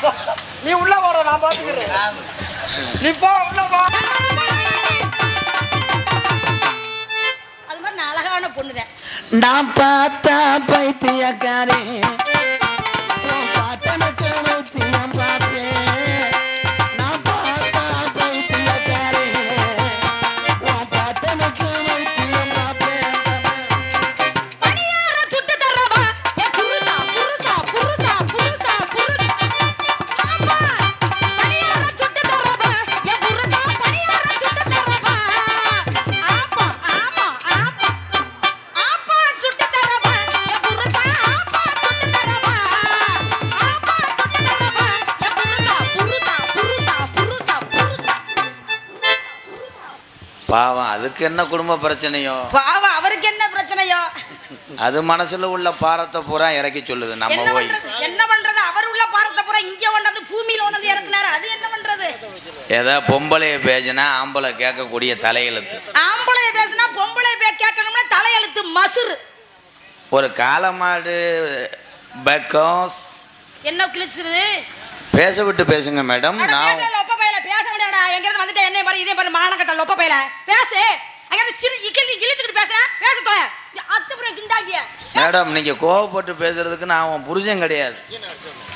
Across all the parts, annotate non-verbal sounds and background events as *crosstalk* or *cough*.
*laughs* நீ உள்ள போட நான் பாத்துக்கிறேன். நீ போ உள்ள போ அது மாதிரி நான் அழகான பொண்ணுதான். நான் பார்த்தா பைத்தியக்காரி. உன் பாட்டனுக்கு வைத்தியம் பார்த்தேன். அதுக்கு என்ன குடும்ப பிரச்சனையோ? பாவம் அவருக்கு என்ன பிரச்சனையோ? அது மனசுல உள்ள பாரத்தை பூரா இறக்கி சொல்லுது நம்ம போய். என்ன பண்றது? அவர் உள்ள பாரத்தை பூரா இங்க கொண்டாந்து பூமியில கொண்டாந்து இறக்குனாரு. அது என்ன பண்றது? ஏதோ பொம்பளைய பேசினா ஆம்பளை கேட்கக்கூடிய தலையெழுத்து. ஆம்பளை பேசினா பொம்பளை பே கேட்கணும்னா தலையெழுத்து மசுறு. ஒரு காலமாடு பெக்கோஸ். என்ன கிழிச்சிருது? பேச விட்டு பேசுங்க மேடம். நான் எங்கிறது வந்துட்டு என்ன பாரு இதே பாரு மானக்கட்ட ஒப்ப பயல. பேசு. அங்க சிறு இழிச்சுக்கிட்டு பேச பேச தோய அத்துப்புறம் கிண்டாக்கிய. மேடம் நீங்க கோவப்பட்டு பேசுறதுக்கு நான் உன் புருஷன் கிடையாது.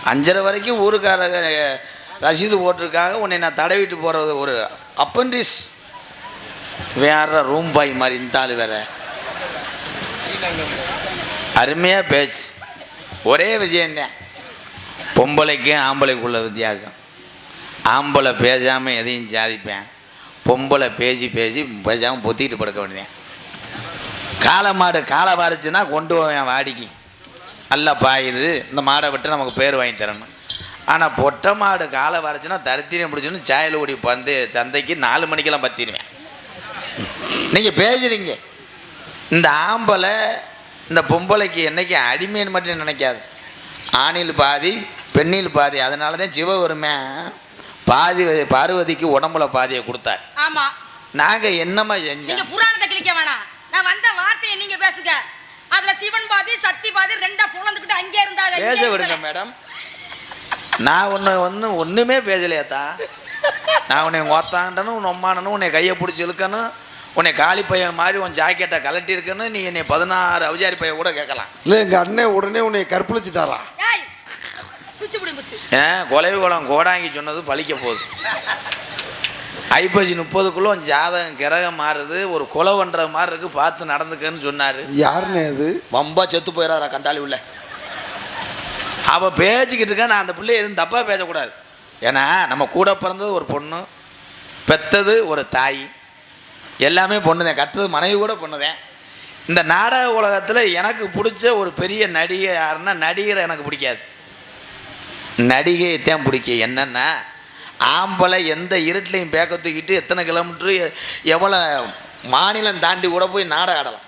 அஞ்சரை வரைக்கும் ஊருக்காரங்க ரசீது போட்டிருக்காங்க. உன்னை நான் தடவிட்டு போறது ஒரு அப்பண்டிஸ் வேற ரூம் பாய் மாதிரி இந்த ஆள் வேற. அருமையா பேச்சு. ஒரே விஷயம்தான் பொம்பளைக்கும் ஆம்பளைக்குள்ள வித்தியாசம். ஆம்பளை பேசாமல் எதையும் சாதிப்பேன். பொம்பளை பேசி பேசி பேசாமல் பொத்திட்டு படுக்க வேண்டியேன் காளை மாடு காலை வாரிச்சுன்னா கொண்டு போவேன் வாடிக்கு. நல்லா பாயுது. இந்த மாடை விட்டு நமக்கு பேர் வாங்கி தரணும். ஆனால் பொட்டை மாடு காலை வாரிச்சுன்னா தரித்திரம் பிடிச்சோன்னு சாயல் ஓடி வந்து சந்தைக்கு நாலு மணிக்கெல்லாம் பத்திடுவேன். நீங்கள் பேசுறீங்க. இந்த ஆம்பளை இந்த பொம்பளைக்கு என்றைக்கு அடிமைன்னு மட்டும் நினைக்காது. ஆணில் பாதி பெண்ணில் பாதி அதனால தான் சிவ சிவபெருமை பாதி பார்வதிக்கு உடம்புல பாதியை கொடுத்தார். ஆமா. நாங்கள் என்னம்மா செஞ்சோம்? நீங்க புராணத்தை கிழிக்க வேணாம். நான் வந்த வார்த்தையை நீங்க பேசுங்க. அதுல சிவன் பாதி சக்தி பாதி ரெண்டா புலந்துக்கிட்டு அங்கே இருந்தாங்க பேச விடுங்க மேடம். நான் ஒன்று ஒன்று ஒன்றுமே பேசலையாத்தா நான் உன்னை ஓத்தாண்டனும் உன் ஒம்மானனும் உன்னை கையை பிடிச்சி இழுக்கணும் உன்னை காலி பையன் மாதிரி உன் ஜாக்கெட்டை கலட்டி இருக்கணும் நீ என்னை பதினாறு அவஜாரி பையன் கூட கேட்கலாம். இல்லை எங்கள் அண்ணன் உடனே உன்னை கற்பழிச்சிட்டாரா ஏய் குச்சி பிடி குச்சி ஏன் கொலைவு குளம் கோடாங்கி சொன்னது பழிக்க போகுது. ஐப்பசி முப்பதுக்குள்ள ஜாதகம் கிரகம் மாறுது ஒரு கொலை பண்ணுற மாதிரி இருக்கு பார்த்து நடந்துக்கன்னு சொன்னார். யாருண்ணே அது? வம்பா செத்து போயிடாரா கண்டாளி உள்ள. அவ பேசிக்கிட்டு இருக்கா நான் அந்த பிள்ளை எதுவும் தப்பாக பேசக்கூடாது. ஏன்னா நம்ம கூட பிறந்தது ஒரு பொண்ணு பெத்தது ஒரு தாய். எல்லாமே பொண்ணுதான் கட்டுறது மனைவி கூட பொண்ணுதான். இந்த நாடக உலகத்தில் எனக்கு பிடிச்ச ஒரு பெரிய நடிகை யாருன்னா நடிகரை எனக்கு பிடிக்காது. நடிகையை தான் பிடிக்கும் என்னென்னா ஆம்பளை எந்த இருட்டிலையும் பேக்க தூக்கிட்டு எத்தனை கிலோமீட்ரு எவ்வளோ மாநிலம் தாண்டி கூட போய் நாடகம் ஆடலாம்.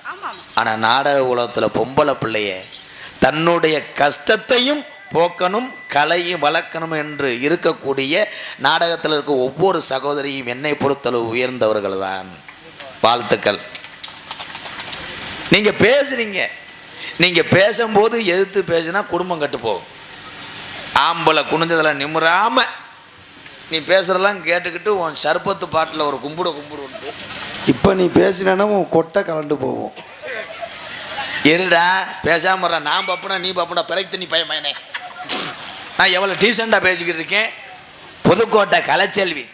ஆனால் நாடக உலகத்தில் பொம்பளை பிள்ளைய தன்னுடைய கஷ்டத்தையும் போக்கணும் கலையும் வளர்க்கணும் என்று இருக்கக்கூடிய நாடகத்தில் இருக்க ஒவ்வொரு சகோதரியும் என்னை பொறுத்தளவு உயர்ந்தவர்கள் தான். வாழ்த்துக்கள். நீங்கள் பேசுறீங்க. நீங்கள் பேசும்போது எதிர்த்து பேசினா குடும்பம் கெட்டு போகும். ஆம்பளை குனிஞ்சதில் நிமிராம நீ பேசுறதெல்லாம் கேட்டுக்கிட்டு உன் சர்பத்து பாட்டில் ஒரு கும்பிடு கும்பிடு உண்டு. இப்போ நீ பேசினா உன் கொட்டை கலண்டு போகும். இருடா பேசாம. நான் பப்புனா நீ பப்புனா பிறகு தண்ணி பையன் பையனே. நான் எவ்வளோ டீசெண்டாக பேசிக்கிட்டு இருக்கேன்? புதுக்கோட்டை கலைச்செல்வி.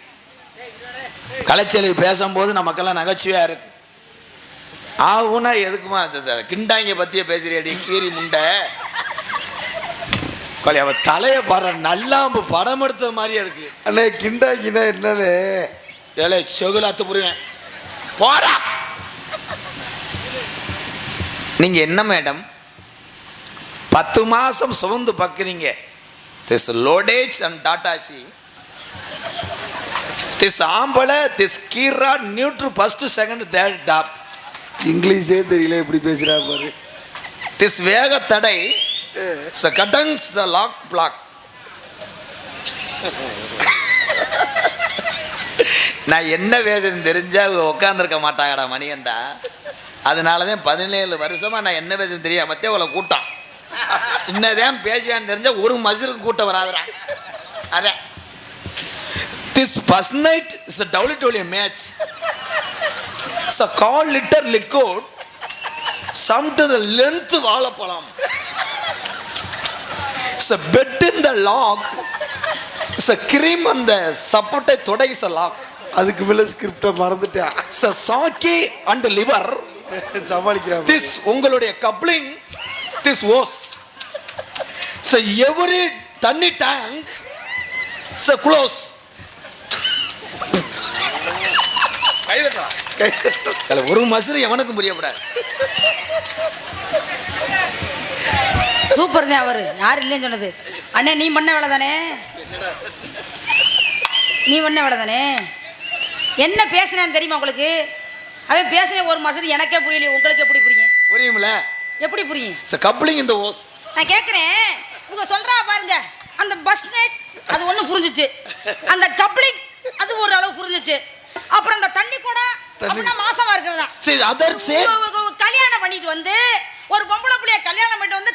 கலைச்செல்வி பேசும்போது நமக்கெல்லாம் நகைச்சுவையாக இருக்கு. ஆகுனா எதுக்குமா கிண்டாங்க பற்றியே பேசுறியடி கீரி முண்டை. கொலை அவ தலையை பாரு நல்லாம்பு படம் எடுத்தது மாதிரியே இருக்கு. அண்ணே கிண்டாக்கினா என்னன்னு ஏழை செகுலாத்து புரிவேன் போடா! நீங்க என்ன மேடம்? பத்து மாசம் சுமந்து பக்குறீங்க. திஸ் லோடேஜ் அண்ட் டாட்டாசி. திஸ் ஆம்பளை திஸ் கீரா நியூட்ரு ஃபர்ஸ்ட் செகண்ட் தேர்ட் டாப். இங்கிலீஷே தெரியல எப்படி பேசுறா பாரு. திஸ் வேக தடை கட்டங்ஸ் த லாக் பிளாக் நான் என்ன பேசுறேன்னு தெரிஞ்சா உட்காந்துருக்க மாட்டாங்கடா மணிகண்டா. அதனால தான் பதினேழு வருஷமாக நான் என்ன பேசுறேன்னு தெரியாமத்தே அவளை கூட்டம் இன்னதான் பேசுவேன்னு தெரிஞ்சால் ஒரு மசுருக்கு கூட்டம் வராதுடா. அதான் this first night is a டவுலிட்டோலிய match it's a call litre liquid sum to the length வாழைப்பழம். It's a bed in the lock it's a cream அந்த சப்போட்டை தொடை இஸ் அ லாக் அதுக்கு மேல ஸ்கிரிப்டை மறந்துட்டேன். இட்ஸ் அ சாக்கி அண்ட் லிவர் சமாளிக்கிறான். திஸ் உங்களுடைய coupling this hose it's every தண்ணி டேங்க் இட்ஸ் க்ளோஸ் ஒரு மசுறு எவனுக்கும் புரியப்படாது. சூப்பர்ங்க அவரு. யார் இல்லைன்னு சொன்னது. அண்ணே நீ பண்ண வேலை தானே நீ பண்ண வேலை தானே என்ன பேசினான்னு தெரியுமா உங்களுக்கு? அவன் பேசின ஒரு மாசம் எனக்கே புரியலையே. உங்களுக்கு எப்படி புரியும்? புரியுமில்ல எப்படி புரியும்? கப்ளிங் இந்த ஓஸ் நான் கேட்குறேன் இவங்க சொல்றா பாருங்க. அந்த பஸ் நைட் அது ஒன்று புரிஞ்சுச்சு. அந்த கப்ளிங் அது ஒரு அளவு புரிஞ்சுச்சு. அப்புறம் அந்த தண்ணி கூட அப்படின்னா மாசமா இருக்கிறதா? சரி அதர் கல்யாணம் பண்ணிட்டு வந்து ஒரு பொம்பளை பிள்ளைய கல்யாணம் பண்ணிட்டு வந்து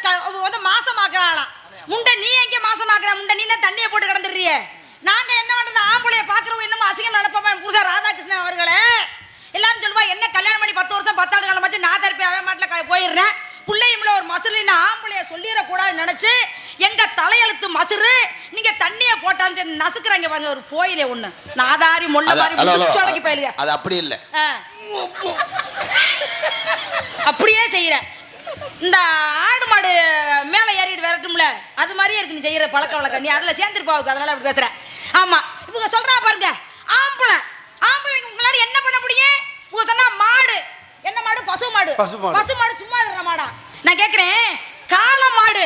வந்து மாசமாக்குறாளாம். முண்டை நீ எங்க மாசமாக்குற? முண்டை நீ தான் தண்ணியை போட்டு கிடந்துடுறிய. நாங்க என்ன பண்றது? ஆம்பளைய பாக்குறோம் என்னமோ அசிங்கம் நடப்போமா? புருஷா ராதாகிருஷ்ணன் அவர்களே. எல்லாரும் சொல்லுவா என்ன கல்யாணம் பண்ணி பத்து வருஷம் பத்தாண்டு காலம் வச்சு நான் தரப்பி அவன் மாட்டில் போயிடுறேன். பிள்ளையும்ல ஒரு மசுலின்னு ஆம்பளைய சொல்லிடக்கூடாதுன்னு நினைச்சு எங்க தலையெழுத்து மசுறு நீங்க தண்ணியை போட்டான்னு சொல்லி நசுக்குறாங்க பாருங்க ஒரு கோயிலே ஒண்ணு. நாதாரி முள்ள மாதிரி அது அப்படி இல்லை. அப்படியே செய்யறேன் இந்த ஆடு மாடு மேலே ஏறிட்டு விரட்டும்ல அது மாதிரியே இருக்கு நீ செய்யற பழக்க வழக்கம். நீ அதில் சேர்ந்துருப்பாவுக்கு அதனால அப்படி பேசுற. ஆமா இவங்க சொல்றா பாருங்க ஆம்பளை. ஆம்பளைங்க உங்களால என்ன பண்ண முடியும்? இவங்க மாடு. என்ன மாடு? பசு மாடு. பசு மாடு. சும்மா இருக்கிற மாடா. நான் கேட்குறேன் காளை மாடு.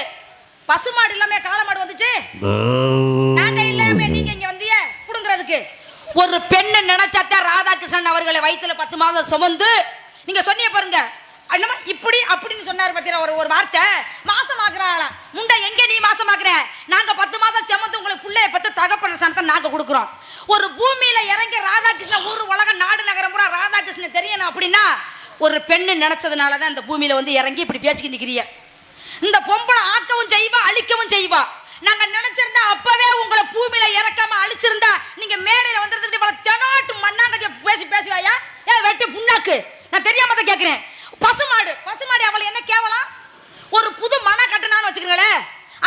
பசு மாடு இல்லாம காளை மாடு வந்துச்சு? நாங்க இல்லாம நீங்க இங்க வந்தீங்க? புடுங்கிறதுக்கு. ஒரு பெண்ணை நினைச்சாத்தான் ராதாகிருஷ்ணன் அவர்களை வயித்துல பத்து மாதம் சுமந்து நீங்க சொன்னீங்க பாருங்க என்னமோ இப்படி அப்படின்னு சொன்னார் பத்தியா ஒரு ஒரு வார்த்தை. மாசமாக்குறாங்களா. முண்டை எங்கே நீ மாசமாக்குற? நாங்கள் பத்து மாதம் செமந்து உங்களுக்கு பிள்ளைய பத்து தகப்பன சனத்தை நாங்கள் கொடுக்குறோம். ஒரு பூமியில் இறங்கி ராதாகிருஷ்ணன் ஊர் உலகம் நாடு நகரம் பூரா ராதாகிருஷ்ணன் தெரியணும் அப்படின்னா ஒரு பெண்ணு நினச்சதுனால தான் இந்த பூமியில் வந்து இறங்கி இப்படி பேசிக்கிட்டு நிற்கிறிய இந்த பொம்பளை ஆக்கவும் செய்வா அழிக்கவும் செய்வா. நாங்கள் நினச்சிருந்தா அப்போவே உங்களை பூமியில் இறக்காம அழிச்சிருந்தா நீங்கள் மேடையில் வந்துருந்துட்டு இவ்வளோ தெனாட்டு மண்ணாங்கட்டிய பேசி பேசுவாயா ஏன் வெட்டி புண்ணாக்கு. நான் தெரியாம தான் கேட்குறேன் பசுமாடு. பசுமாடு அவளை என்ன கேவலம்? ஒரு புது மனை கட்டுனான்னு வச்சுக்கிறீங்களே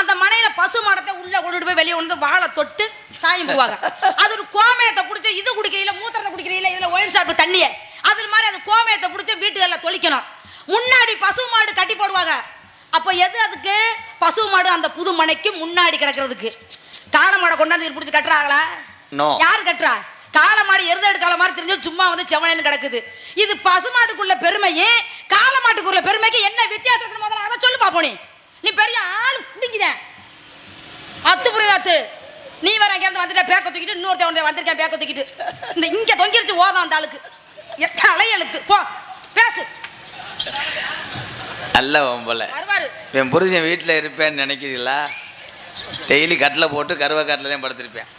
அந்த மனையில பசு மாடத்தை உள்ள கொண்டுட்டு போய் வெளியே கொண்டு வந்து வாழை தொட்டு சாயம் போவாங்க அது ஒரு கோமயத்தை பிடிச்சி இது குடிக்கிறீங்களா மூத்திரத்தை குடிக்கிறீங்களா இதுல ஒயின் சாப்பிட்டு தண்ணியை. அது மாதிரி அது கோமயத்தை பிடிச்சி வீட்டுகளில் தொளிக்கணும். முன்னாடி பசு மாடு கட்டி போடுவாங்க. அப்போ எது அதுக்கு? பசு மாடு அந்த புது மனைக்கு முன்னாடி கிடக்கிறதுக்கு. காளை மாடை கொண்டாந்து பிடிச்சி கட்டுறாங்களா. யார் கட்டுறா? காளை மாடு எருதடு மாதிரி தெரிஞ்சு சும்மா வந்து செவனேன்னு கிடக்குது. இது பசு மாட்டுக்குள்ள பெருமையே காளை மாட்டுக்குள்ள பெருமைக்கு என்ன வித்தியாசம் இருக்குன்னு முதல்ல அதை சொல்லு பாப்போம் நீ. பெரிய ஆள் பிடிக்குதேன் அத்து புரியாத்து நீ வேற இருந்து வந்துட்ட பேக்க தூக்கிட்டு இன்னொருத்த வந்து வந்திருக்கேன் பேக்க தூக்கிட்டு. இந்த இங்க தொங்கிருச்சு ஓதம் அந்த ஆளுக்கு. தலையெழுத்து போ பேசு. நல்ல வருவாரு. என் புருஷன் வீட்டில் இருப்பேன்னு நினைக்கிறீங்களா? டெய்லி கட்டில் போட்டு கருவ கட்டில் தான் படுத்திருப்பேன்.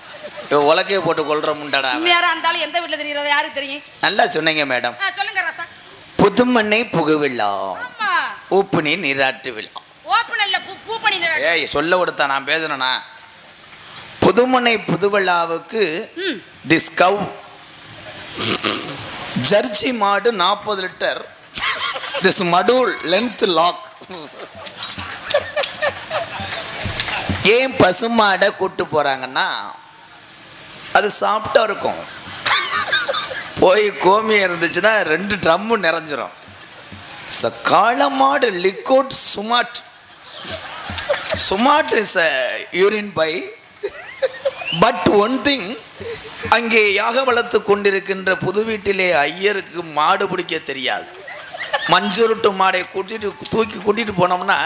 உலக்கையை போட்டு கொள்ற முண்டாடா அவன். உண்மையாரா இருந்தாலும் எந்த வீட்டுல தெரியுறது யாருக்கு தெரியும்? நல்லா சொன்னீங்க மேடம். சொல்லுங்க ரசா. புதுமண்ணை புகுவிழா ஊப்புனி நீராட்டு விழா ஓப்பன் இல்ல பூ பூ பண்ணி நிறு. ஏய் சொல்ல கொடுத்தா நான் பேசணும்னா புதுமனை புதுவிழாவுக்கு ம். திஸ் கவ் ஜர்சி மாடு நாற்பது லிட்டர். திஸ் மடூல் லென்த் லாக் ஏன் பசுமாடை கூட்டு போறாங்கன்னா அது சாப்பிட்டா இருக்கும். போய் கோமி இருந்துச்சுன்னா ரெண்டு ட்ரம்மு நிறைஞ்சிரும். ச காளமாடு liquid smart. Smart is a urine by but one thing அங்கே யாக வளர்த்து கொண்டிருக்கின்ற புது வீட்டிலே ஐயருக்கு மாடு பிடிக்க தெரியாது. மஞ்சுருட்டு மாடை கூட்டிட்டு தூக்கி கூட்டிட்டு போனோம்னா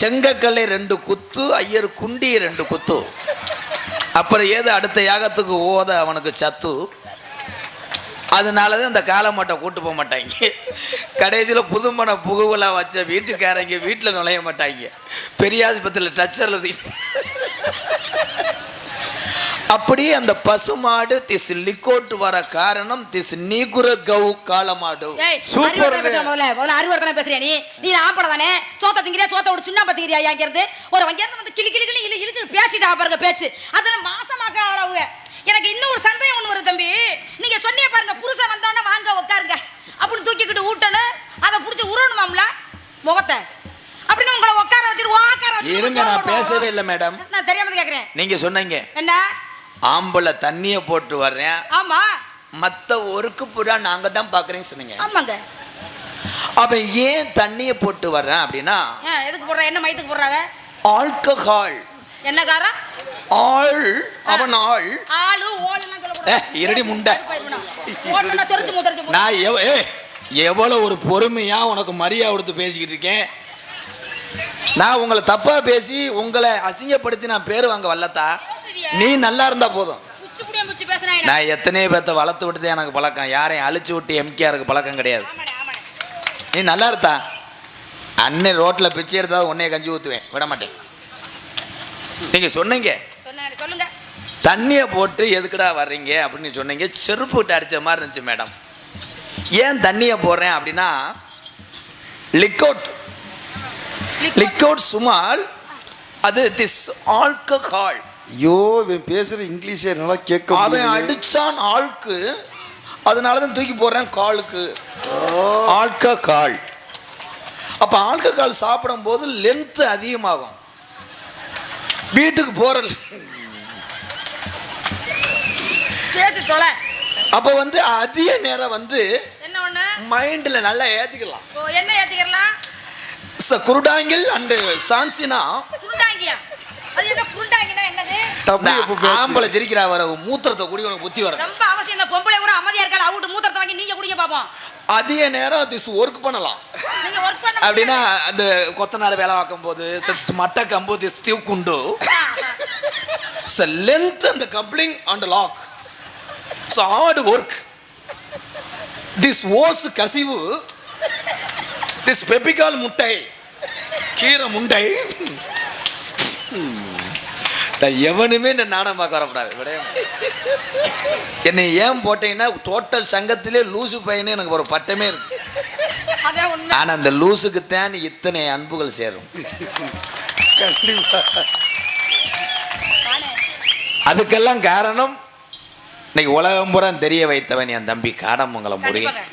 செங்கக்கல்லை ரெண்டு குத்து ஐயர் குண்டி ரெண்டு குத்து. அப்புறம் ஏது அடுத்த யாகத்துக்கு ஓத அவனுக்கு சத்து? அதனால தான் இந்த காலமாட்டை கூட்டு போக மாட்டாங்க. கடைசியில் புதுமண புகுவலாக வச்ச வீட்டுக்காரங்க வீட்டில் நுழைய மாட்டாங்க. பெரிய ஆஸ்பத்திரியில் டச்சரில் அப்படியே அந்த பசுமாடு திஸ் லிக்கோட்டு வர காரணம் திஸ் நீகுர கௌ காலமாடு. சூப்பர் முதல்ல. முதல்ல அறிவுறுத்தலை பேசுறியா நீ? நீ ஆம்பளை தானே? சோத்த திங்கிறியா சோத்த விட்டு சின்ன பத்திக்கிறியா இங்க இருந்து ஒரு அங்க இருந்து வந்து கிளி கிளி கிளி இழு இழுச்சு பேசிட்டா பாருங்க பேச்சு. அதெல்லாம் மாசமாக்க அவங்க. எனக்கு இன்னும் ஒரு சந்தேகம் ஒண்ணு வருது தம்பி. நீங்க சொன்னீங்க பாருங்க புருஷன் வந்தோடனே வாங்க உட்காருங்க. அப்படின்னு தூக்கிக்கிட்டு ஊட்டணும். அதை புடிச்சு உருவணுமாம்ல? முகத்தை. அப்படின்னு உங்களை உட்கார வச்சுட்டு உட்கார வச்சுட்டு இருங்க, நான் பேசவே இல்லை, மேடம். நான் தெரியாம கேக்குறேன். நீங்க சொன்னீங்க. என்ன? ஆம்பளை தண்ணிய போட்டு வர்றேன். ஆமா. மத்த ஒருக்கு புறா நாங்க தான் பாக்குறேன்னு சொன்னீங்க. ஆமாங்க. அவன் ஏன் தண்ணிய போட்டு வர்றேன் அப்படின்னா எதுக்கு போடுற? என்ன மயத்துக்கு போடுறாங்க? ஆல்கஹால். என்ன காரா ஆள் அவன் ஆள். ஆளு இருடி முண்டை. நான் எவ ஏ எவ்வளவு ஒரு பொறுமையா உனக்கு மரியாதை கொடுத்து பேசிக்கிட்டு இருக்கேன். நான் உங்களை தப்பா பேசி உங்களை அசிங்கப்படுத்தி நான் பேர் வாங்க வல்லத்தா நீ நல்லா இருந்தா போதும். நான் எத்தனையோ பேர்த்த வளர்த்து விட்டு எனக்கு பழக்கம். யாரையும் அழிச்சு விட்டு எம்கேஆருக்கு பழக்கம் கிடையாது. நீ நல்லா இருந்தா. அண்ணன் ரோட்டில் பிச்சை எடுத்தா உன்னைய கஞ்சி ஊற்றுவேன் விட மாட்டேன். நீங்கள் சொன்னீங்க. தண்ணியை போட்டு எதுக்குடா வர்றீங்க அப்படின்னு சொன்னீங்க. செருப்பு விட்டு அடிச்ச மாதிரி இருந்துச்சு மேடம். ஏன் தண்ணியை போடுறேன் அப்படின்னா லிக்கவுட் லிக்கவுட் சுமால் அது திஸ் ஆல்கஹால் ஐயோ இவன் பேசுற இங்கிலீஷே நல்லா கேட்க அவன். அடிச்சான் ஆளுக்கு. அதனால தான் தூக்கி போடுறேன் காலுக்கு. ஆல்கஹால் அப்போ ஆல்கஹால் சாப்பிடும்போது லென்த் அதிகமாகும். வீட்டுக்கு போற பேசி தொலை. அப்போ வந்து அதிக நேரம் வந்து என்ன ஒண்ணு? மைண்டில் நல்லா ஏற்றிக்கலாம் ஓ, என்ன ஏத்திக்கிறலாம் குருடாங்கில் அண்டு சான்சினா. குருண்டாங்கியா அது என்ன குருண்டாங்கினா என்னது? ஆம்பளை வர மூத்திரத்தை குடி உனக்கு புத்தி வரும் ரொம்ப அவசியம். இந்த பொம்பளை கூட அமைதியா இருக்கல அவுட்டு மூத்திரத்தை வாங்கி நீங்க குடிக்க பாப்போம். அதிக நேரம் திஸ் ஒர்க் பண்ணலாம். நீங்க ஒர்க் பண்ண அப்படின்னா அந்த கொத்தனார் வேலை பார்க்கும் போது மட்ட கம்பு this and the coupling and the lock. It's hard work. This ஓஸ் கசிவு. திஸ் பெப்பிகால் முட்டை. கீரை முண்டை எவனுமே இந்த நாடகம் பார்க்க வரக்கூடாது. மாட்டேன். என்னை ஏன் போட்டீங்கன்னா டோட்டல் சங்கத்திலே லூசு பையனே எனக்கு ஒரு பட்டமே இருக்கு. அதே உண்மை. ஆனா அந்த லூசுக்கு தான் இத்தனை அன்புகள் சேரும். அதுக்கெல்லாம் காரணம் இன்னைக்கு உலகம் பூரா தெரிய வைத்தவன் என் தம்பி காடமங்கலம் முருகன்.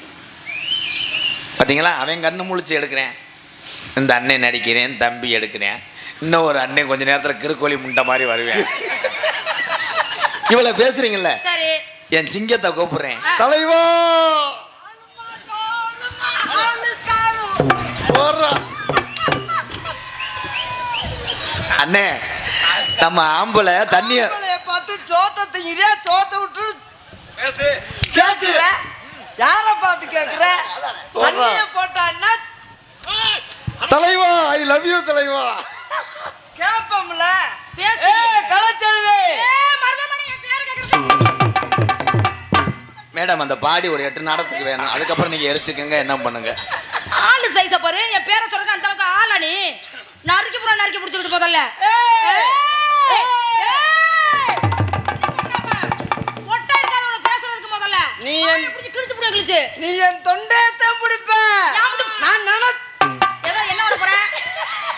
பார்த்தீங்களா அவன் கண்ணு முழிச்சு எடுக்கிறேன். இந்த அண்ணன் நடிக்கிறேன் தம்பி எடுக்கிறேன். இன்னும் ஒரு அண்ணன் கொஞ்ச நேரத்தில் கிறுக்கோழி முண்டை மாதிரி வருவேன். இவ்வளோ பேசுறீங்கல்ல? சரி. என் சிங்கத்தை கூப்பிடுறேன். தலைவா! அண்ணே நம்ம ஆம்பளை தண்ணிய பார்த்து சோத்த திங்கிறியா சோத்த விட்டு பேசு. கேக்குற யார பார்த்து கேக்குற? போட்டான்னா தலைவா ஐ லவ் யூ தலைவா. கேப்பம்ல. பேசு. கலச்செல்வி. மேடம் அந்த பாடி ஒரு எட்டு நாடத்துக்கு வேணும். அதுக்கப்புறம் நீங்க எரிச்சுக்கங்க என்ன பண்ணுங்க? ஆளு சைஸ பாரு. என் பேரை சொல்றேன் அந்த அளவுக்கு ஆளா நீ? நறுக்கி புறா நறுக்கி பேசுறதுக்கு முதல்ல. நீ என்- பிடிச்சி கிழிச்சு நீ என் தொண்டையத்தான் பிடிப்ப நான் நினை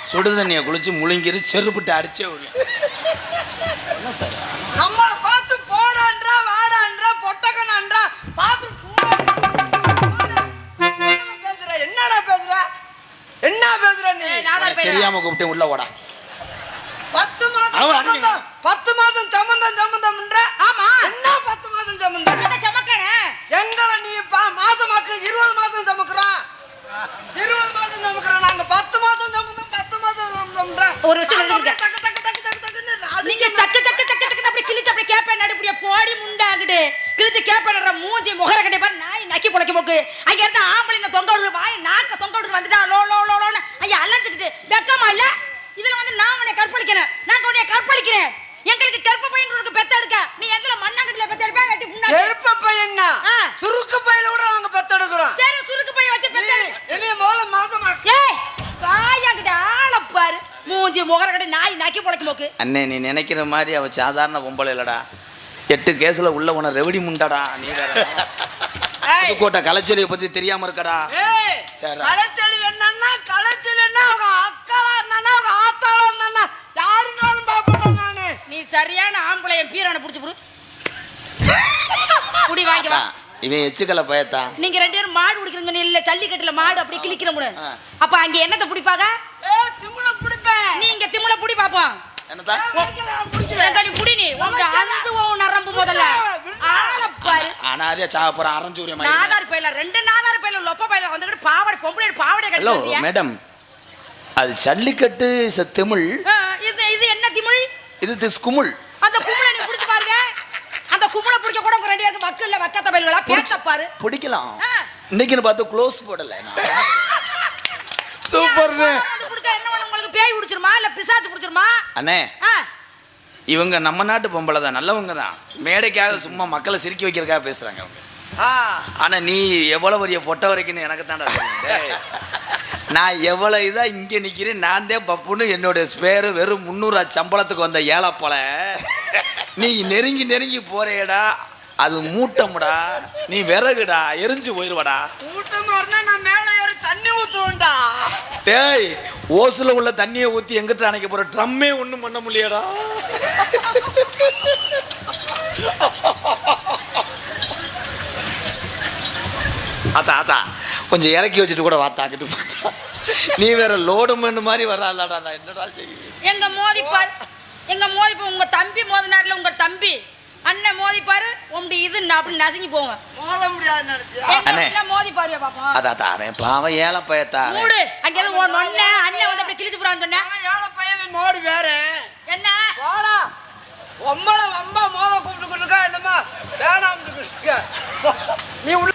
சுடு தண்ணியை குளிச்சு முழுங்கிரு செருப்பிட்டு அடிச்சே விடல நம்மள பார்த்து போடான்றா வாடான்றா பொட்டக்கணான்றா பார்த்து என்னடா பேசுற? என்ன பேசுற நீ. தெரியாம கூப்பிட்டு உள்ள ஓடா பத்து மாதம் சம்பந்தம் பத்து மாதம் சம்பந்தம் சம்பந்தம்ன்ற? ஆமா. என்ன பத்து மாதம் சம்பந்தம்? இந்த சமக்கனே எங்களை நீ பா- மாசமாக்குற இருபது மாதம் சமக்குறான் இருபது மாதம் சமக்குறான் நாங்க டக்கு டக்குன்னு நீங்க. சக்கு சக்கு சக்கு சக்கு அப்படி கிழிச்சு அப்படி கேப்பேன் நடுப்படியா போடி முண்டாங்கிட்டு கிழிச்சு கேப்பேன் மூஞ்சி முகர கட்டி பாரு நாய் நக்கி புடைக்க போக்கு. அங்க இருந்து ஆம்பளைங்க தொங்க விடுற வாய் நாக்க தொங்க விடுற வந்துட்டா லோ லோ லோ லோன்னு ஐயா அலைஞ்சுக்கிட்டு. வெக்கமா இல்ல? இதுல வந்து நான் உன்னை கற்பழிக்கிறேன். நான் உன்னை கற்பழிக்கிறேன். எங்களுக்கு கற்ப பையன் இருக்கு பெத்த எடுக்க. நீ எதுல மண்ணாங்கட்டில பெத்த எடுப்பா? வெட்டி முன்னாடி. எருப்ப பையன்னா. சுருக்கு பையில கூட நாங்க பெத்தெடுக்கிறோம் சரி சுருக்கு பையன் வச்சு பெத்த என்னைய முதல்ல மாசமாக்கு ஏய் மூஞ்சி முகர கட்டி நாய் நக்கி புடைக்க போக்கு. அண்ணே நீ நினைக்கிற மாதிரி அவ சாதாரண பொம்பளை இல்லடா. எட்டு கேஸ்ல உள்ள உன ரெவடி முண்டாடா நீ புதுக்கோட்டை கலைச்சொலியை பத்தி தெரியாம இருக்கடா. கலைச்செல்வி என்னன்னா, கலைச்செல்வி என்ன, அவங்க அக்காவா இருந்தானா, அவங்க ஆத்தாவா இருந்தானா, யாருனாலும் பார்ப்பேன் நானு. நீ சரியான ஆம்பளை என் பீரான புடிச்சு புடு. குடி வாங்கி வா. இவன் எச்சுக்கல பயத்தா. நீங்க ரெண்டு பேரும் மாடு பிடிக்கிறீங்க இல்ல ஜல்லிக்கட்டுல மாடு அப்படி கிழிக்கிற முடி ஆ. அப்ப அங்க என்னத்தை பிடிப்பாங்க? நீங்க திமுல புடி பாப்போம் என்னதா? ஏய், வைக்கிறேன், நான் பிடிக்கிறேன். எங்க நீ புடி நீ உங்க அந்த உன் நரம்பு முதல்ல. ஆளப் பாரு. ஆனா அதே சாக போறான் அரைஞ்சூரிய மாதிரி நாதார் பையில ரெண்டு நாதார் பையில லொப்ப பையில வந்துட்டு பாவாடை பொம்பளை பாவாடை ஹலோ கட்டி மேடம். அது ஜல்லிக்கட்டு தமிழ். இது இது என்ன திமிழ்? இது திஸ் குமுள். அந்த கும்பலை நீ புடிச்சு பாருங்க. அந்த கும்பலை பிடிக்க கூட உங்க ரெண்டு பேருக்கு மக்கள்ல வக்கத்த பயில்களா? பேச பாரு. பிடிக்கலாம். ஆ. இன்னைக்குன்னு பார்த்து க்ளோஸ் போடல நான். உங்களுக்கு? பேய் பிடிச்சிருமா இல்ல பிசாச்சு பிடிச்சிருமா அண்ணே இவங்க நம்ம நாட்டு பொம்பளை தான் நல்லவங்க தான். மேடைக்காக சும்மா மக்களை சிரிக்க வைக்கிறதுக்காக பேசுறாங்க அவங்க. ஆனா நீ எவ்வளவு பெரிய பொட்ட வரைக்கும்னு எனக்கு. *laughs* டேய், நான் எவ்வளவு இதா இங்க நிக்கிறேன் நான் தான் பப்புன்னு என்னோட பேரு வெறும் முந்நூறு சம்பளத்துக்கு வந்த ஏழப்பல நீ நெருங்கி நெருங்கி போறேடா அது மூட்டமுடா. நீ விறகுடா எரிஞ்சு போயிருவடா. கூட்டமா இருந்தா நான் மேல ஊத்துவேன்டா. டேய் ஓசுல உள்ள தண்ணியை ஊத்தி எங்கிட்ட அணைக்க போற ட்ரம்மே ஒண்ணும் பண்ண முடியலடா. அத்தா அத்தா கொஞ்சம் இறக்கி வச்சுட்டு கூட வாத்தாக்கிட்டு பார்த்தா நீ வேற லோடு மண்ணு மாதிரி வராதடா நான் என்னடா செய்ய எங்க மோதிப்பார் எங்க மோதிப்பா உங்க தம்பி மோதினார்ல உங்க தம்பி? அண்ணன் மோதிப்பாரு உங்க இது ந- அப்படி நசுங்கி போங்க மோத முடியாதுன்னு நினைச்சியா? எங்க அண்ணே. அண்ணன் மோதிப்பாரு பாப்போம் அதா தா அவன் பாவம் ஏழை பயத்தா. மூடு. அங்க இருந்து ஒண்ணு அண்ணன் வந்து அப்படி கிழிச்சு போறான்னு சொன்னேன் ஏழை பையன் மோடு வேற. என்ன? போடா ஒம்பளை வம்பா மோத கூப்பிட்டு இருக்கா என்னமா வேணாம் நீ உள்ள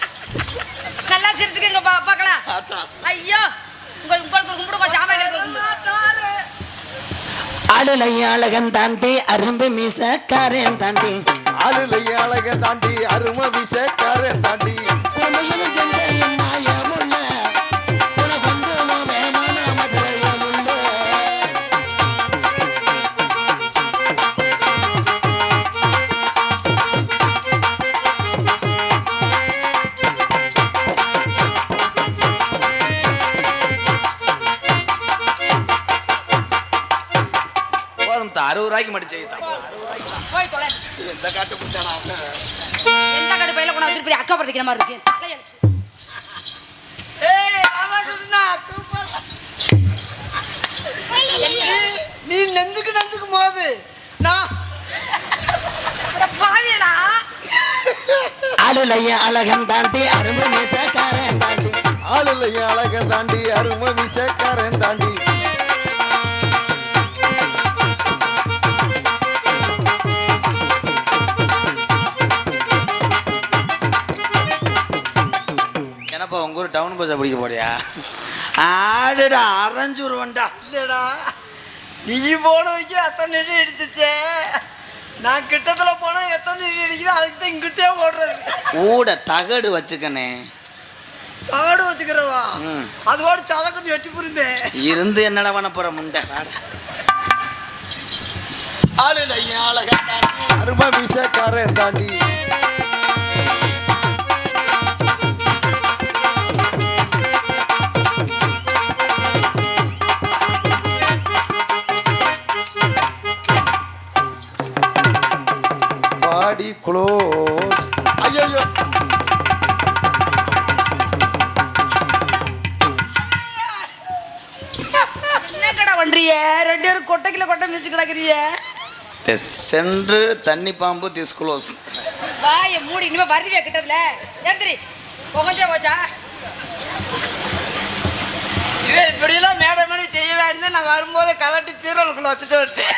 நல்லா சிரிச்சுக்கங்க பா பார்க்கலாம் ஆத்தா. ஐயோ உங்களுக்கு உங்களுக்கு கும்பிடுமா சாமான் தாரு. அடலை அழகன் தாண்டி அரும்பு மீசக்காரன் தாண்டி. ஆளுலை அழக தாண்டி அருமை விசக்காரன் தாண்டி. எந்த காட்டு பிடிச்சானா எந்த கடை பையில கொண்டு அக்கா படுக்கிற மாதிரி இருக்கு? ஏய் சூப்பர். நீ நெந்துக்கு நெந்துக்கு மோது. நான் பாவியடா. அடலை அழகன் தாண்டி அரும்பு மீசக்காரன் தாண்டி. ஆளுலை அழக தாண்டி அருமை விசக்காரன் தாண்டி. பஸ்ஸை பிடிக்க போறியா? ஆடுடா அரைஞ்சுருவன்டா. இல்லடா. நீ போன வைக்க அத்தனை நெடி அடிச்சுச்சே நான் கிட்டத்துல போனா எத்தனை நெடி அடிக்குதோ அதுக்கு தான் இங்கிட்டே ஓடுறது. ஊட தகடு வச்சுக்கனே. தகடு வச்சுக்கிறவா. அதோட சதக்கட்டு வெட்டி புரிமே இருந்து என்னடா பண்ண போற முண்டை? வாடா. ஆளுடா ஏன் அழகன் தாண்டி. அருமை விசக்காரன் தாண்டி. சென்று தண்ணி பாம்பு திஸ் க்ளோஸ் வாய மூடி இனிமே வருவியா கிட்டதுல ஏந்திரி புகஞ்சே போச்சா? இவன் இப்படியெல்லாம் மேடை மணி செய்ய வேண்டியது நான் வரும்போது கலட்டி பீரோலுக்குள்ள வச்சுட்டு விட்டேன்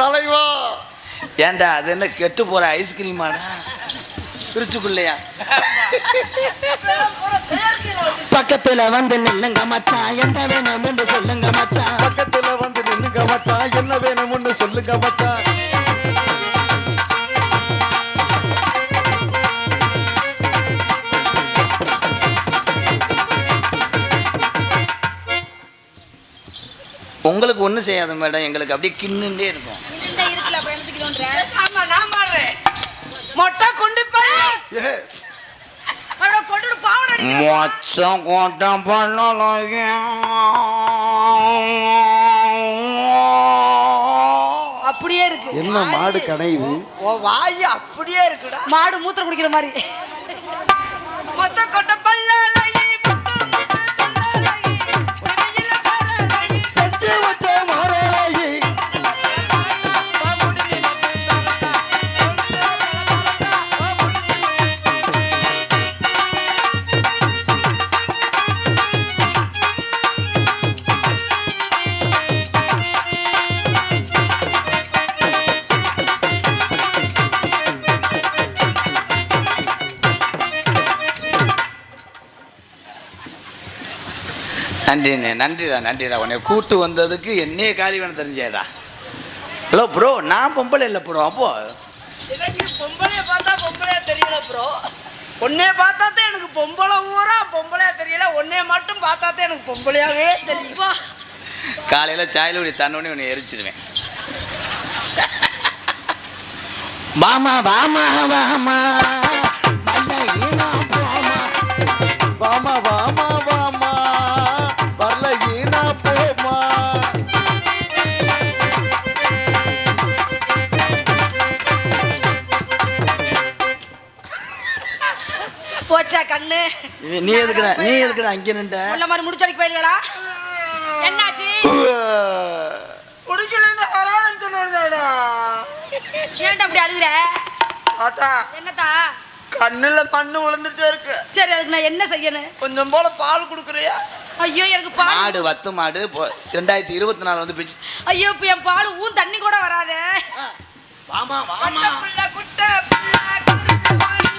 தலைவா! ஏன்டா அது என்ன கெட்டு போற ஐஸ்கிரீமாடா வந்து பக்கத்துல வந்து நில்லுங்க மச்சான் என்ன வேணும் என்று சொல்லுங்க மச்சான் பக்கத்துல வந்து நின்னுங்க மச்சான் என்ன வேணும்னு சொல்லுங்க மச்சான் உங்களுக்கு ஒன்றும் செய்யாத மேடம். எங்களுக்கு அப்படியே கிண்ணுண்டே இருக்கும் இந்த இருக்குல்ல அப்புறம் எண்பது கிலோன்ற ஆமா நான் பாடுறேன் மொட்டை கொண்டு போய் ஏ கொண்டு கோட்டம் பண்ணலாம் அப்படியே இருக்கு. என்ன மாடு கனையுது? உன் வாய் அப்படியே இருக்குடா. மாடு மூத்திரம் குடிக்கிற மாதிரி. மொத்த கொட்டை பல்லழகி, நன்றிண்ணே நன்றிடா நன்றிடா. உன்னை கூட்டு வந்ததுக்கு என்னைய காலி வேணும் தெரிஞ்சேடா. ஹலோ ப்ரோ நான் பொம்பளை இல்லை ப்ரோ அப்போ. எனக்கு பொம்பளைய பார்த்தா பொம்பளையா தெரியல ப்ரோ உன்னைய பார்த்தா தான் எனக்கு பொம்பளை ஊரா பொம்பளையா தெரியல. உன்னைய மட்டும் பார்த்தா தான் எனக்கு பொம்பளையாவே தெரியும். காலையில் சாயலுடைய தண்ணோடனே உன்னை எரிச்சிடுவேன் வாமா வாமா வாமா வாமா. வாமா வாமா. போச்சா கண்ணு? நீ எதுக்குடா நீ எதுக்குடா அங்கே நின்ற? உள்ள மாதிரி முடிச்சடிக்கு போயிருங்களா என்னாச்சு? குடிக்கலன்னு வராதுன்னு சொன்னாடா ஏன்டா அப்படி அழுகுற? பார்த்தா என்னத்தா? கண்ணுல மண்ணு விழுந்துட்டே இருக்கு. சரி அதுக்கு நான் என்ன செய்யணும்? கொஞ்சம் போல பால் கொடுக்குறியா? ஐயோ எனக்கு பால் மாடு வத்து மாடு ரெண்டாயிரத்தி இருபத்தி நாலு வந்து பிச்சு. ஐயோ இப்ப என் பால் ஊன் தண்ணி கூட வராதே. வாமா குட்டை புள்ள, குட்டை புள்ள, குட்டை புள்ள. கட்ட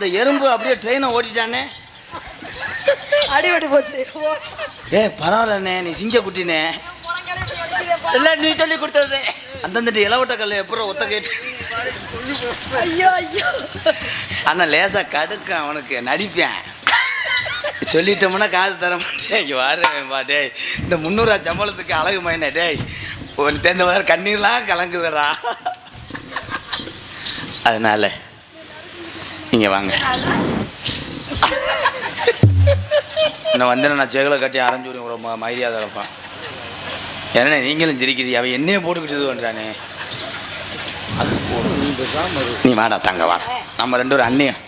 ஏ இந்த எறும்பு அப்படியே ட்ரெயினை ஓட்டிட்டானே? அடிபட்டு போச்சு ஏ பரவாயில்லண்ணே நீ சிங்க குட்டினே. இல்ல நீ சொல்லி கொடுத்தது. அந்தந்த இளவட்ட கல்ல எப்பறம் ஒத்த கேட்டு? ஐயோ ஐயோ. அண்ணா லேசா கடுக்க அவனுக்கு நடிப்பேன். சொல்லிட்டோம்னா காசு தர மாட்டேன். இங்கே வாருப்பா டேய். இந்த முந்நூறுவா சம்பளத்துக்கு அழகு மைனே டேய். உன் தெரிந்த மாதிரி கண்ணீர்லாம் கலங்குதுடா. அதனால இங்கே வாங்க. இன்னும் வந்து நான் செகலை கட்டி அரைஞ்சு ஒரு ம- மரியாதை இருப்பான். என்ன நீங்களும் சிரிக்கிறீ அவன் என்னையே போட்டுக்கிட்டு பண்ணுறானே நீ வாடா தங்க வா நம்ம ரெண்டு பேரும் அண்ணியும்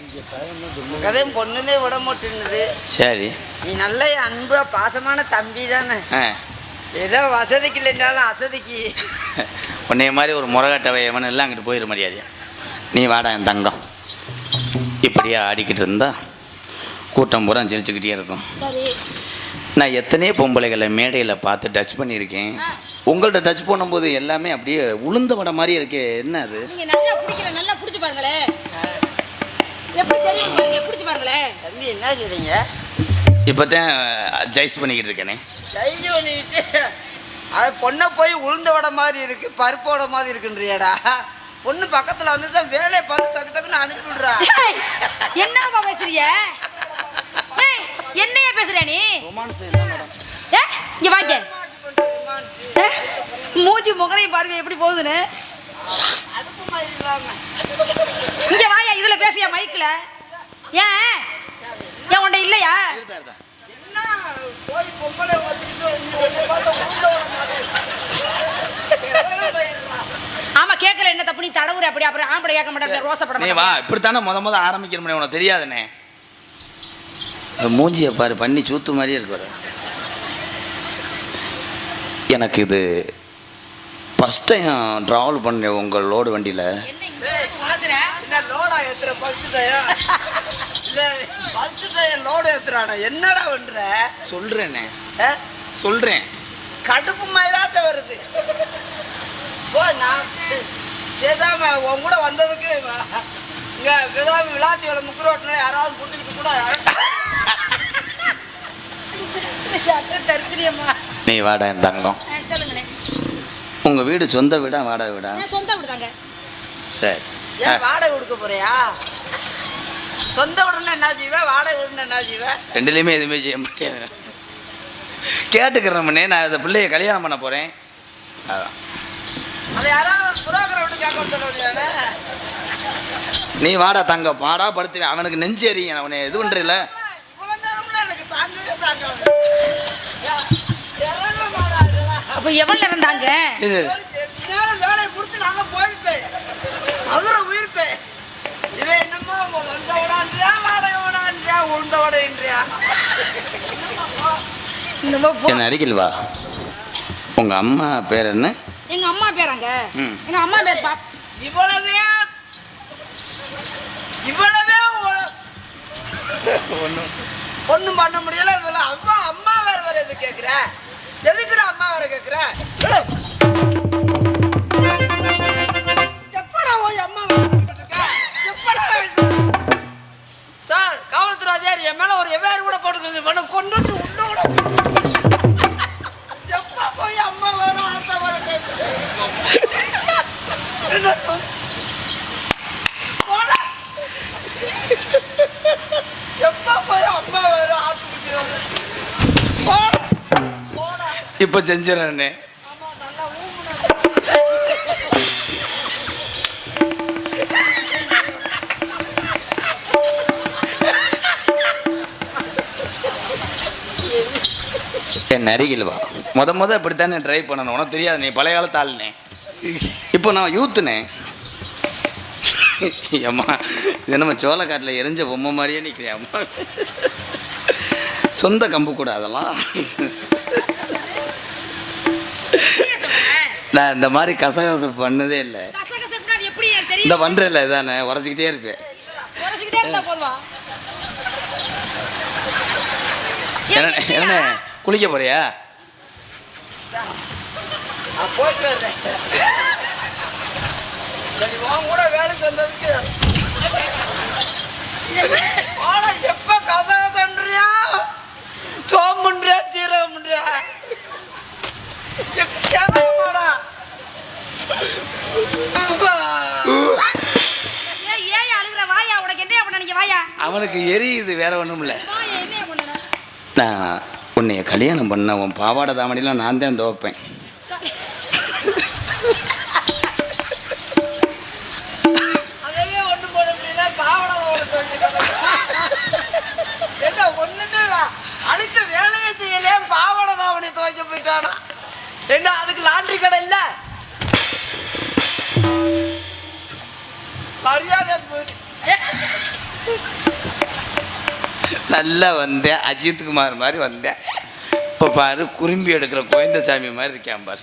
கதையும் பொண்ணுலே விட மாட்டேன்னுது. சரி. நீ நல்ல அன்பு பாசமான தம்பி தானே. ஏதோ வசதிக்கு இல்லைன்னாலும் அசதிக்கு. உன்னைய மாதிரி ஒரு முறகட்டவை எவனும் எல்லாம் அங்கிட்டு போயிட முடியாது நீ வாடா என் தங்கம். இப்படியே ஆடிக்கிட்டு இருந்தா கூட்டம் பூரா சிரிச்சுக்கிட்டே இருக்கும். சரி. நான் எத்தனையோ பொம்பளைகளை மேடையில் பார்த்து டச் பண்ணியிருக்கேன். உங்கள்கிட்ட டச் பண்ணும்போது எல்லாமே அப்படியே உளுந்த வடை மாதிரி இருக்கே. என்ன அது? நல்லா பிடிக்கல நல்லா பிடிச்சு பாருங்களே. எப்படி தெரியும் பாருங்க பிடிச்சு பாருங்களே. தம்பி என்ன செய்றீங்க? இப்போ தான் ஜைஸ் பண்ணிக்கிட்டு இருக்கேனே. டைரி பண்ணிட்டு அது பொண்ணை போய் உளுந்த வடை மாதிரி இருக்கு பருப்பு வடை மாதிரி இருக்குன்றியாடா. பொண்ணு பக்கத்தில் வந்து தான் வேலையை பார்த்து டக்கு டக்குன்னு அனுப்பி விடுறா. என்னப்பா பேசுறீங்க? ஏய், என்னைய பேசுற நீ? ஏ, இங்க வாங்க. ஏ, மூஞ்சி முகரையும் பாருங்க எப்படி போகுதுன்னு. இங்க வாயா இதுல பேசியா மைக்ல ஏன்? ஏன் உன்ட இல்லையா? என்ன போய் பொம்பளை வச்சுக்கிட்டு ஆமா கேட்கல என்ன தப்பு? நீ தடவுற அப்படி அப்புறம் ஆம்பளை கேட்க மாட்டேன் ரோசப்பட நீ வா இப்படித்தானே முத முத ஆரம்பிக்கணும் உனக்கு தெரியாதுண்ணே மூஞ்சியை பாரு பண்ணி சூத்து மாதிரியே இருக்கு பாரு. எனக்கு இது ஃபஸ்ட் டைம் ட்ராவல் பண்ணேன் உங்கள் லோடு வண்டியில். என்னடா பண்ற? சொல்றேனே? சொல்றேன். கடுப்பு மாதிரிதான் வருது. போ நான் பேசாம உன் கூட வந்ததுக்கு இங்க பேசாம விளாத்தி வேலை முக்கு ரோட்டில் யாராவது கொடுத்துக்கிட்டு கூட தருத்திரியம்மா நீ வாடா என் தங்கம். சொல்லுங்கண்ணே உங்க வீடு சொந்த வீடா வாடகை வீடா? நான் சொந்த விடுதாங்க சரி. ஏன் வாடகை கொடுக்க போறியா? சொந்த உடனே என்ன செய்வேன் வாடகை உடனே என்ன செய்வேன் ரெண்டுலேயுமே எதுவுமே செய்ய மாட்டேன். கேட்டுக்கிறேன் நான் இந்த பிள்ளைய கல்யாணம் பண்ண போறேன். அதான். நீ வாடா தங்க பாடா படுத்துவேன் அவனுக்கு நெஞ்சு எறியும் அவனை இது பண்றல அப்ப எவ்வளவு நேரம் வேலையை முடிச்சு நாங்க போயிருப்பேன். மதுரை உயிர்ப்பேன் இவன் என்னமோ வந்த வாடகை உளுந்த அருகில் வா. உங்க அம்மா பேர் என்ன? எங்க அம்மா பேராங்க. எங்க அம்மா பேர் பா இவ்வளவே இவ்வளவே ஒன்றும் பண்ண முடியல இவ்வளவு அம்மா அம்மா வேற வேற எது கேட்குற எதுக்குடா அம்மா வேற கேட்குற எப்படா போய் அம்மா? எப்படா சார் காவல்துறை அதிகாரி என் மேல ஒரு எவ்வாறு கூட போட்டுக்கோங்க. கொண்டு வந்து உள்ள கூட இப்போ செஞ்சிடறேனே நரிகள் வா முத முத இப்படித்தானே ட்ரை பண்ணணும். உனக்கு தெரியாது நீ பழைய காலத்து ஆளுனே. இப்போ நான் யூத்துனே அம்மா இது நம்ம சோளக்காட்டில் எரிஞ்ச பொம்மை மாதிரியே நிற்கிறேன் அம்மா? சொந்த கம்பு கூட அதெல்லாம்? நான் இந்த மாதிரி கசகசப்பு பண்ணதே இல்லை. இந்த பண்ணுறதில்ல இதானே உரைச்சிக்கிட்டே இருப்பேன். என்ன குளிக்க போறியா? நான் போயிட்டு வர்றேன். சரி உன் கூட வேலைக்கு வந்ததுக்கு ஆனா எப்ப கசகசன்றியா சோம்புன்றியா சீரகம்ன்றியா? எப்படா ஏய் ஏன் அழுகுற வாயா? உனக்கு என்ன பண்ண நீங்க வாயா? அவனுக்கு எரியுது வேற ஒன்றும் இல்லை வாயா என்ன பண்ணணும் நான் உன்னைய கல்யாணம் பண்ண உன் பாவாடை தாமடிலாம் நான் தான் துவைப்பேன். போட முடியல என்ன அழுக்க வேலையை செய்யலே பாவாடை தாவணி துவைக்க போயிட்டானா? என்ன அதுக்கு லாண்ட்ரி கடை இல்ல? மரியாதை நல்லா வந்தேன். அஜித் குமார் மாதிரி வந்தேன். இப்போ பாரு குறும்பி எடுக்கிற கோவிந்தசாமி மாதிரி இருக்கேன் பாரு.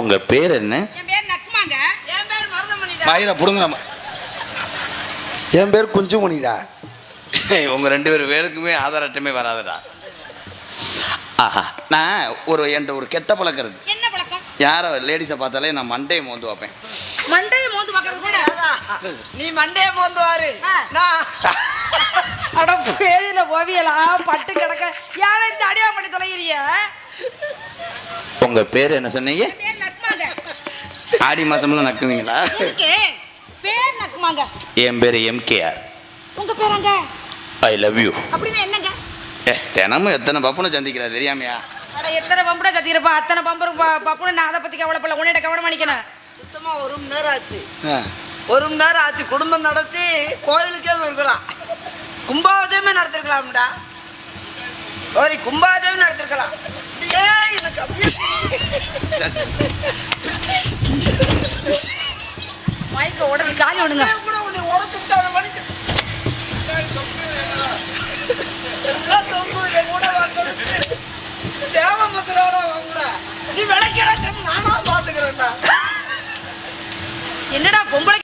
உங்க பேர் என்ன? என் பேர் நக்குமாங்க என் பேர் மருதமணிடா. மயிரை புடுங்குற என் பேர் குஞ்சுமணிடா. உங்க ரெண்டு பேர் பேருக்குமே ஆதார் அட்டமே வராதுடா. ஆஹா நான் ஒரு என்கிட்ட ஒரு கெட்ட பழக்கம் இருக்கு. என்ன பழக்கம்? யாரை லேடிஸை பார்த்தாலே நான் மண்டையை மோந்து வைப்பேன் மண்டையை மோந்து பார்க்கறது கூட நீ மண்டைய மோந்து வாரு. ஆ. நான் அட பேதியில ஓவியலா பட்டு கிடக்க. யாரை இந்த அடியா பண்ணி தொலைகிறிய உங்க பேர் என்ன சொன்னீங்க? பேர் நக்குமாங்க ஆடி மாசம்லாம் நக்குவீங்களா? பேர் நக்குமாங்க என் பேர் எம்கேஆர். உங்க பேராங்க ஐ லவ் யூ அப்படின்னா என்னங்க? ஏ தினமும் எத்தனை பப்புனை சந்திக்கிறா தெரியாமையா? அட எத்தனை பம்புட சத்திருப்பா அத்தனை பம்பரும் பப்புன்னு நான் அதை பத்தி கவலைப்படல உன்னிட்ட கவனம் பண்ணிக்கணும் சுத்தமா ஒரு மணி நேரம் ஆச்சு. ஒரு மணி நேரம் ஆச்சு. குடும்பம் நடத்தி கோயிலுக்கே இருக்கலாம் கும்பாவதயமே நடத்திருக்கலாம்டா. ஒரு கும்பாவதயம் நடத்திருக்கலாம். ஏன் எனக்கு அப்படியே மைக்க உடச்சு காலி விடுங்க. கூட உன்னை உடைச்சு. எல்லாம் தொங்கு இதை கூட வந்ததுக்கு தேவபுத்திரோட கூட நீ விளக்கிட நானா பாத்துக்கிறேன்டா. என்னடா பொம்பளை